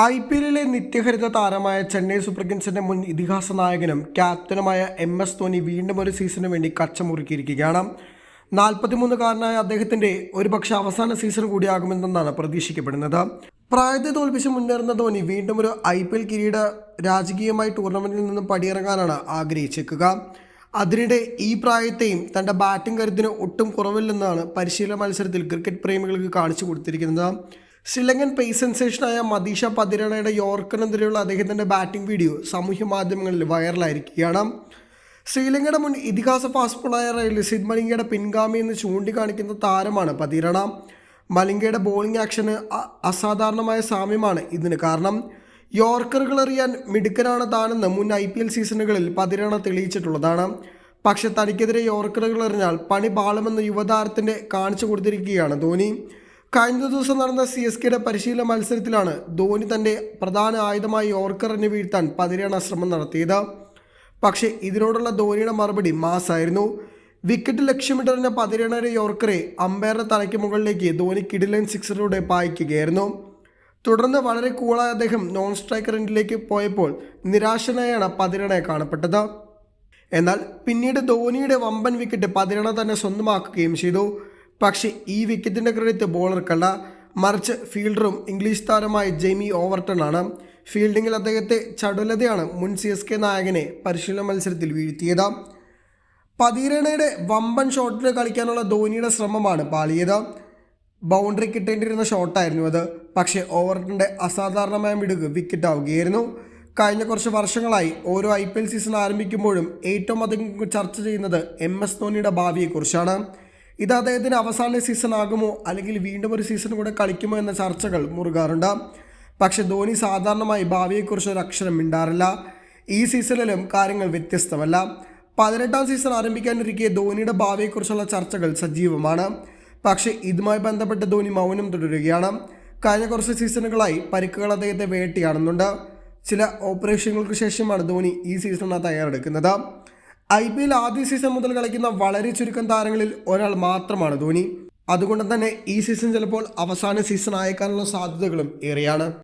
I P എല്ലിലെ നിത്യഹരിത താരമായ Chennai super കിങ്സിന്റെ മുൻ ഇതിഹാസ നായകനും ക്യാപ്റ്റനുമായ എം എസ് ധോനി വീണ്ടും ഒരു സീസണിന് വേണ്ടി കച്ചമുറുക്കിയിരിക്കുകയാണ്. നാൽപ്പത്തിമൂന്നുകാരനായ അദ്ദേഹത്തിന്റെ ഒരുപക്ഷെ അവസാന സീസൺ കൂടിയാകുമെന്നാണ് പ്രതീക്ഷിക്കപ്പെടുന്നത്. പ്രായത്തെ തോൽപ്പിച്ച് മുന്നേറുന്ന ധോനി വീണ്ടും ഒരു ഐ പി എൽ കിരീട രാജകീയമായി ടൂർണമെന്റിൽ നിന്നും പടിയിറങ്ങാനാണ് ആഗ്രഹിച്ചേക്കുക. അതിനിടെ ഈ പ്രായത്തെയും തന്റെ ബാറ്റിംഗ് കരുത്തിന് ഒട്ടും കുറവില്ലെന്നാണ് പരിശീലന മത്സരത്തിൽ ക്രിക്കറ്റ് പ്രേമികൾക്ക് കാണിച്ചു കൊടുത്തിരിക്കുന്നത്. ശ്രീലങ്കൻ പേസ് സെൻസേഷനായ മദീഷ പതിരണയുടെ യോർക്കറിനെതിരെയുള്ള അദ്ദേഹത്തിന്റെ ബാറ്റിംഗ് വീഡിയോ സാമൂഹ്യ മാധ്യമങ്ങളിൽ വൈറലായിരിക്കുകയാണ് ശ്രീലങ്കയുടെ മുൻ ഇതിഹാസ ഫാസ്റ്റ് ബോളറായ ലസിത് മലിംഗയുടെ പിൻഗാമി എന്ന് ചൂണ്ടിക്കാണിക്കുന്ന താരമാണ് പതിരണ. മലിംഗയുടെ ബോളിംഗ് ആക്ഷന് അസാധാരണമായ സാമ്യമാണ് ഇതിന് കാരണം. യോർക്കറുകൾ അറിയാൻ മിടുക്കനാണ് താനെന്ന് മുൻ ഐ പി എൽ സീസണുകളിൽ പതിരണ തെളിയിച്ചിട്ടുള്ളതാണ്. പക്ഷെ തനിക്കെതിരെ യോർക്കറുകൾ എറിഞ്ഞാൽ പണി പാളുമെന്ന് യുവതാരത്തിന്റെ കാണിച്ചു കൊടുത്തിരിക്കുകയാണ് ധോനി കഴിഞ്ഞ ദിവസം നടന്ന സി എസ് കെയുടെ പരിശീലന മത്സരത്തിലാണ് ധോനി തന്റെ പ്രധാന ആയുധമായി ഓർക്കറിനെ വീഴ്ത്താൻ പതിരാണ് ശ്രമം നടത്തിയത്. പക്ഷേ ഇതിനോടുള്ള ധോനിയുടെ മറുപടി മാസായിരുന്നു. വിക്കറ്റ് ലക്ഷ്യമിട്ടറിഞ്ഞ പതിരണയുടെ യോർക്കറെ അമ്പയറുടെ തലയ്ക്ക് മുകളിലേക്ക് ധോനി കിഡിലൻ സിക്സറിലൂടെ പായിക്കുകയായിരുന്നു. തുടർന്ന് വളരെ കൂളായ അദ്ദേഹം നോൺ സ്ട്രൈക്ക് റെൻഡിലേക്ക് പോയപ്പോൾ നിരാശനായാണ് പതിരണയെ കാണപ്പെട്ടത്. എന്നാൽ പിന്നീട് ധോനിയുടെ വമ്പൻ വിക്കറ്റ് പതിരണ തന്നെ സ്വന്തമാക്കുകയും ചെയ്തു. പക്ഷേ ഈ വിക്കറ്റിന്റെ ക്രെഡിറ്റ് ബോളർക്കല്ല. മറിച്ച് ഫീൽഡറും ഇംഗ്ലീഷ് താരമായ ജെയ്മി ഓവർട്ടൺ ആണ് ഫീൽഡിങ്ങിൽ അദ്ദേഹത്തെ ചടുലതയാണ് മുൻ സി എസ് കെ നായകനെ പരിശീലന മത്സരത്തിൽ വീഴ്ത്തിയത്. പതിരണയുടെ വമ്പൻ ഷോട്ടിന് കളിക്കാനുള്ള ധോനിയുടെ ശ്രമമാണ് പാളിയത്. ബൗണ്ടറി കിട്ടേണ്ടിയിരുന്ന ഷോട്ടായിരുന്നു അത്. പക്ഷേ ഓവർട്ടന്റെ അസാധാരണമായ മിടുക്ക് വിക്കറ്റ് ആവുകയായിരുന്നു കഴിഞ്ഞ കുറച്ച് വർഷങ്ങളായി ഓരോ ഐ പി എൽ സീസൺ ആരംഭിക്കുമ്പോഴും ഏറ്റവും അധികം ചർച്ച ചെയ്യുന്നത് എം എസ് ധോണിയുടെ ഭാവിയെക്കുറിച്ചാണ്. ഇത് അദ്ദേഹത്തിന് അവസാന സീസൺ ആകുമോ? അല്ലെങ്കിൽ വീണ്ടും ഒരു സീസൺ കൂടെ കളിക്കുമോ എന്ന ചർച്ചകൾ മുറുകാറുണ്ട്. പക്ഷേ ധോനി സാധാരണമായി ഭാവിയെക്കുറിച്ച് ഒരു അക്ഷരം മിണ്ടാറില്ല. ഈ സീസണിലും കാര്യങ്ങൾ വ്യത്യസ്തമല്ല. പതിനെട്ടാം സീസൺ ആരംഭിക്കാനിരിക്കെ ധോണിയുടെ ഭാവിയെക്കുറിച്ചുള്ള ചർച്ചകൾ സജീവമാണ്. പക്ഷേ ഇതുമായി ബന്ധപ്പെട്ട് ധോനി മൗനം തുടരുകയാണ്. കഴിഞ്ഞ കുറച്ച് സീസണുകളായി പരിക്കുകൾ അദ്ദേഹത്തെ വേട്ടയാടുന്നുണ്ട്. ചില ഓപ്പറേഷനുകൾക്ക് ശേഷമാണ് ധോനി ഈ സീസണിന് തയ്യാറെടുക്കുന്നത്. ഐ പി എൽ ആദ്യ സീസൺ മുതൽ കളിക്കുന്ന വളരെ ചുരുക്കം താരങ്ങളിൽ ഒരാൾ മാത്രമാണ് ധോനി അതുകൊണ്ട് തന്നെ ഈ സീസൺ ചിലപ്പോൾ അവസാന സീസൺ ആയേക്കാനുള്ള സാധ്യതകളും ഏറെയാണ്.